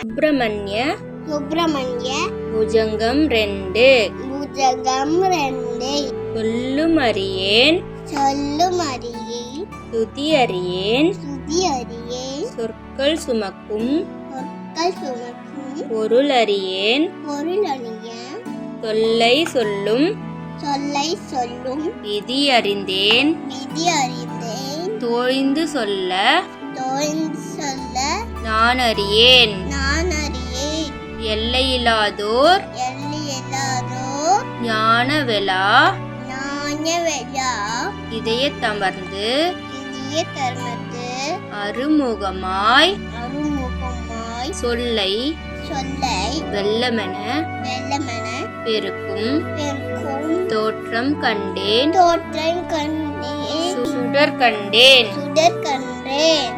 சுப்பிரமணிய சுப்பிரமணிய புஜங்கம் ரெண்டு. புஜகம் ரெண்டு. சொல்லும் அறியேன் சொல்லும் அறியே துதி அறியேன் சுதி அறியே சொற்கள் சுமக்கும். சொற்கள் சுமக்கும். பொருள் அறியேன் பொருள் அணிய தொல்லை சொல்லும். சொல்லை சொல்லும். விதி அறிந்தேன் விதி அறிந்தேன் தோய்ந்து சொல்ல. தோய்ந்து சொல்ல. நான் அறியேன் எல்லையில்லாதோர் எள்ளி எல்லாரோ ஞான வெலா ஞான வெள்ளா இதயத்தமர்ந்து இந்திய தர்மத்து அருமுகமாய் அருமுகமாய் சொல்லை சொல்லை வெல்லமென வெள்ளமென பெருக்கும். பெருக்கும். தோற்றம் கண்டேன். தோற்றம் கண்டேன். சுடர் கண்டேன் சுடர் கண்டேன்